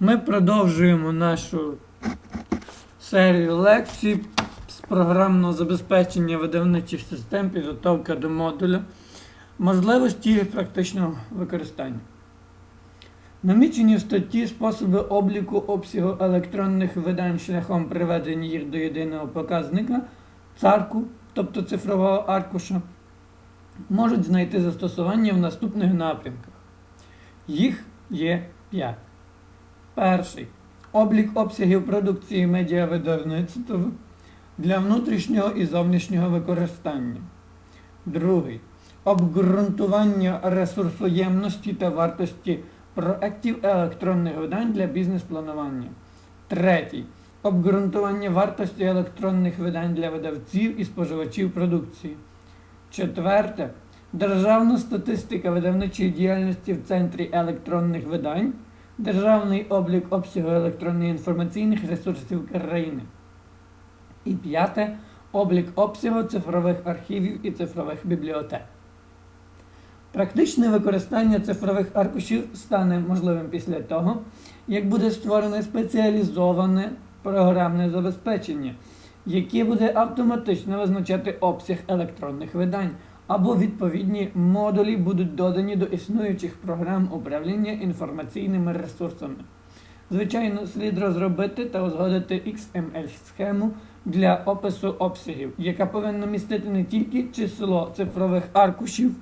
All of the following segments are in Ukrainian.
Ми продовжуємо нашу серію лекцій з програмного забезпечення видавничих систем, підготовка до модуля, можливості їх практичного використання. Намічені в статті способи обліку обсягу електронних видань шляхом приведення їх до єдиного показника царку, тобто цифрового аркуша, можуть знайти застосування в наступних напрямках. Їх є 5. Перший. Облік обсягів продукції медіавидавництв для внутрішнього і зовнішнього використання. Другий. Обґрунтування ресурсоємності та вартості проєктів електронних видань для бізнес-планування. Третій. Обґрунтування вартості електронних видань для видавців і споживачів продукції. Четверте. Державна статистика видавничої діяльності в Центрі електронних видань. Державний облік обсягу електронних інформаційних ресурсів країни. І п'яте. Облік обсягу цифрових архівів і цифрових бібліотек. Практичне використання цифрових аркушів стане можливим після того, як буде створене спеціалізоване програмне забезпечення, яке буде автоматично визначати обсяг електронних видань, або відповідні модулі будуть додані до існуючих програм управління інформаційними ресурсами. Звичайно, слід розробити та узгодити XML-схему для опису обсягів, яка повинна містити не тільки число цифрових аркушів,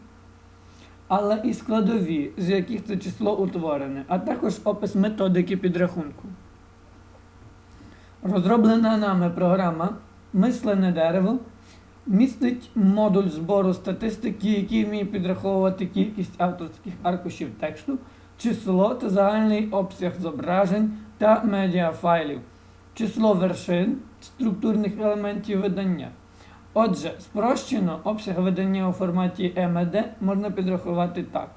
але і складові, з яких це число утворене, а також опис методики підрахунку. Розроблена нами програма Мислене дерево містить модуль збору статистики, який вміє підраховувати кількість авторських аркушів тексту, число та загальний обсяг зображень та медіафайлів, число вершин, структурних елементів видання. Отже, спрощено обсяг видання у форматі EMD можна підрахувати так.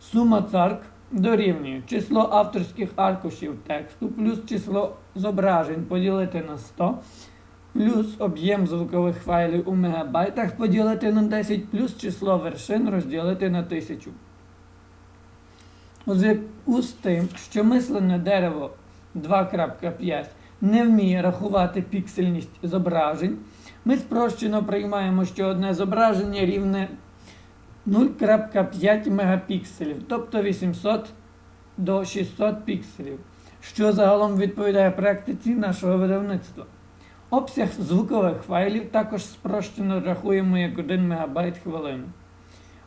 Сума царк дорівнює число авторських аркушів тексту плюс число зображень поділити на 100, плюс об'єм звукових файлів у мегабайтах поділити на 10, плюс число вершин розділити на 1000. У зв'язку з тим, що мислене дерево 2.5 не вміє рахувати піксельність зображень, ми спрощено приймаємо, що одне зображення рівне 0.5 мегапікселів, тобто 800 до 600 пікселів, що загалом відповідає практиці нашого видавництва. Обсяг звукових файлів також спрощено рахуємо як 1 МБ хвилину.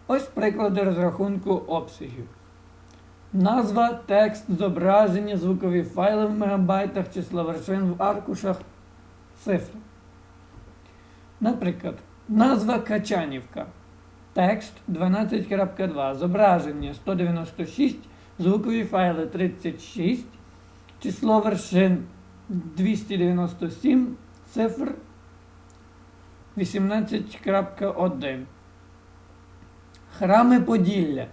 Ось приклади розрахунку обсягів. Назва, текст, зображення, звукові файли в мегабайтах, число вершин в аркушах, цифри. Наприклад, назва Качанівка. Текст 12.2, зображення 196, звукові файли 36, число вершин 297, цифр 18.1. Храми Поділля.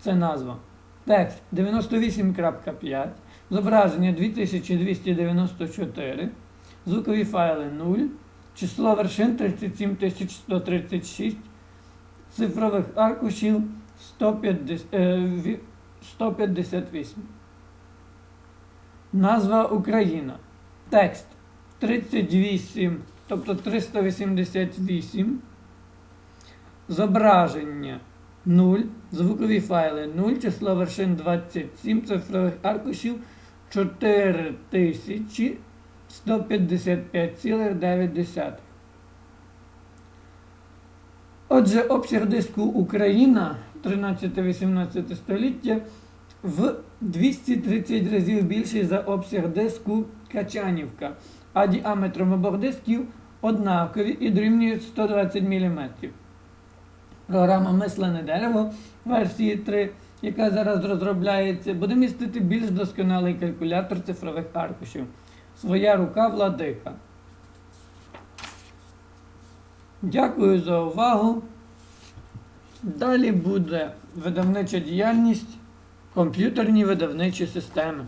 Це назва. Текст 98.5, зображення 2294, звукові файли 0, число вершин 37136, цифрових аркушів 150, е, 158. Назва Україна. Текст 38, тобто 388. Зображення 0, звукові файли 0, число вершин 27, цифрових аркушів 4155,9. Отже, обсяг диску Україна 13-18 століття в 230 разів більший за обсяг диску Качанівка, а діаметром обох дисків однакові і дорівнюють 120 мм. Програма Мислене дерево версії 3, яка зараз розробляється, буде містити більш досконалий калькулятор цифрових аркушів. Своя рука владика. Дякую за увагу. Далі буде видавнича діяльність, комп'ютерні видавничі системи.